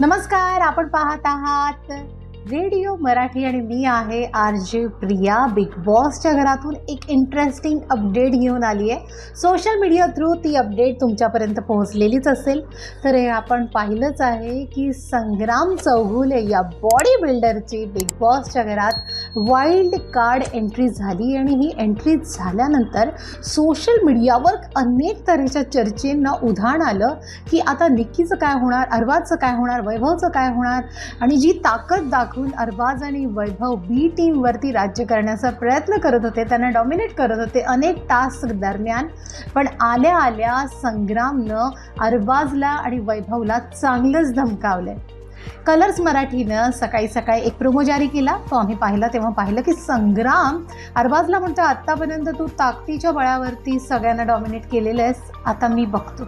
नमस्कार आपण पाहत आहात रेडिओ मराठी आणि मी आहे आर जे प्रिया बिग बॉसच्या घरातून एक इंटरेस्टिंग अपडेट घेऊन आली आहे सोशल मीडिया थ्रू ती अपडेट तुमच्यापर्यंत पोहोचलेलीच असेल. तर हे आपण पाहिलंच आहे की संग्राम चौगुले या बॉडी बिल्डरची बिग बॉसच्या घरात वाईल्ड कार्ड एंट्री झाली आणि ही एंट्री झाल्यानंतर सोशल मीडियावर अनेक तऱ्हेच्या चर्चेंना उधाण आलं की आता निक्कीचं काय होणार अरबाजचं काय होणार वैभवचं काय होणार? आणि जी ताकद दाखवून अरबाज आणि वैभव बी टीमवरती राज्य करण्याचा प्रयत्न करत होते त्यांना डॉमिनेट करत होते अनेक टास्क दरम्यान. पण आल्या आल्या संग्रामनं अरबाजला आणि वैभवला चांगलंच धमकावलंय. कलर्स मराठीनं सकाळी सकाळी एक प्रोमो जारी केला. तो आम्ही पाहिला तेव्हा पाहिलं की संग्राम अरबाजला म्हणतो आत्तापर्यंत तू ताकदीच्या बळावरती सगळ्यांना डॉमिनेट केलेलं आहेस आता मी बघतो.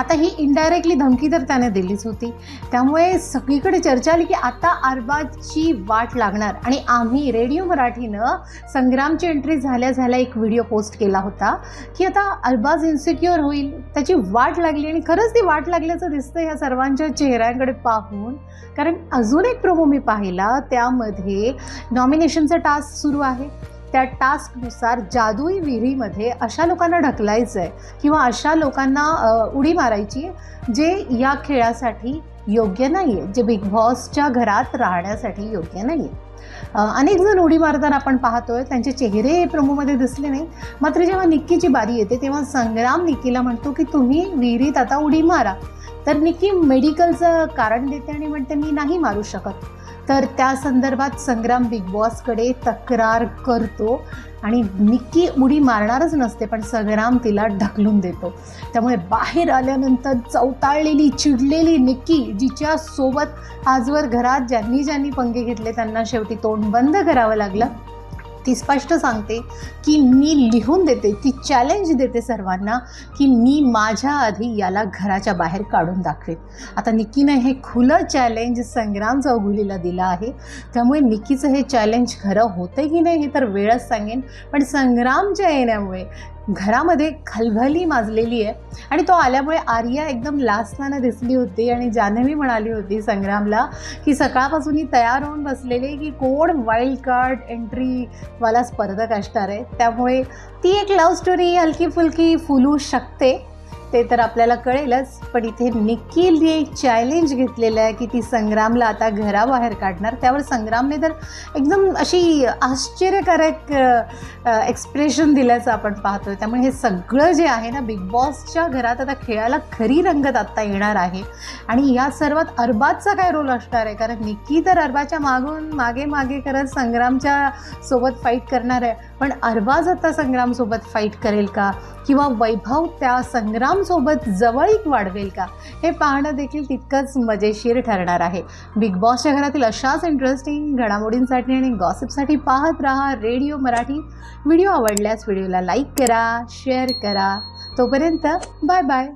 आता ही इनडायरेक्टली धमकी तर त्याने दिलीच होती. त्यामुळे सगळीकडे चर्चा आली की आता अरबाजची वाट लागणार. आणि आम्ही रेडिओ मराठीनं संग्रामची एंट्री झाल्या झाल्या एक व्हिडिओ पोस्ट केला होता की आता अरबाज इन्सिक्युअर होईल त्याची वाट लागली आणि खरंच ती वाट लागल्याचं दिसतं ह्या सर्वांच्या चेहऱ्यांकडे पाहून. कारण अजून एक प्रोमो मी पाहिला त्यामध्ये नॉमिनेशनचा टास्क सुरू आहे. त्या टास्कनुसार जादुई विहिरीमध्ये अशा लोकांना ढकलायचं आहे किंवा अशा लोकांना उडी मारायची जे या खेळासाठी योग्य नाही आहे जे बिग बॉसच्या घरात राहण्यासाठी योग्य नाही आहे अनेक जण उडी मारताना आपण पाहतोय त्यांचे चेहरे प्रमोमध्ये दिसले नाही. मात्र जेव्हा निक्कीची बारी येते तेव्हा संग्राम निक्कीला म्हणतो की तुम्ही विहिरीत आता उडी मारा. तर निक्की मेडिकलचं कारण देते आणि म्हणते मी नाही मारू शकत. तर त्या संदर्भात संग्राम बिग बॉसकडे तक्रार करतो आणि निक्की उडी मारणारच नसते पण संग्राम तिला ढकलून देतो. त्यामुळे बाहेर आल्यानंतर चौताळलेली चिडलेली निक्की जिच्या सोबत आजवर घरात ज्यांनी ज्यांनी पंगे घेतले त्यांना शेवटी तोंड बंद करावं लागलं. ती स्पष्ट सांगते की मी लिहून देते ती चॅलेंज देते सर्वांना की मी माझ्या आधी याला घराच्या बाहेर काढून दाखवेन. आता निकीनं हे खुलं चॅलेंज संग्राम चौगुलीला दिलं आहे. त्यामुळे निक्कीचं हे चॅलेंज खरं होतं की नाही हे तर वेळच सांगेन. पण संग्रामच्या येण्यामुळे घरामध्ये खलबली माजलेली आहे. आणि तो आल्यामुळे आर्या एकदम लास्टनं दिसली होती आणि जान्हवी म्हणाली होती संग्रामला की सकाळपासून ही तयार होऊन बसलेली की कोण वाईल्ड कार्ड एंट्रीवाला स्पर्धक असणार आहे. त्यामुळे ती एक लव्ह स्टोरी हलकी फुलकी फुलू शकते. ते तर आपल्याला कळेलच पण इथे निखिलने चॅलेंज घेतलेलं आहे की ती संग्रामला आता घराबाहेर काढणार. त्यावर संग्रामने तर एकदम अशी आश्चर्यकारक एक्सप्रेशन दिल्याचं आपण पाहतोय. त्यामुळे हे सगळं जे आहे ना बिग बॉसच्या घरात आता खेळायला खरी रंगत आत्ता येणार आहे. आणि या सर्वात अरबाजचा काय रोल असणार आहे? कारण निक्की तर अरबाच्या मागून मागे मागे करत संग्रामच्या सोबत फाईट करणार आहे. पण अरबाज आता संग्रामसोबत फाईट करेल का? किंवा वैभव त्या संग्राम लोकांसोबत जवळीक वाढवेल का? हे पाहणं देखील तितकंच मजेशीर ठरणार आहे. बिग बॉसच्या घरातील अशाच इंटरेस्टिंग घडामोडींसाठी आणि गॉसिपसाठी पाहत राहा रेडिओ मराठी. व्हिडिओ आवडल्यास व्हिडिओला लाईक करा शेअर करा. तोपर्यंत बाय बाय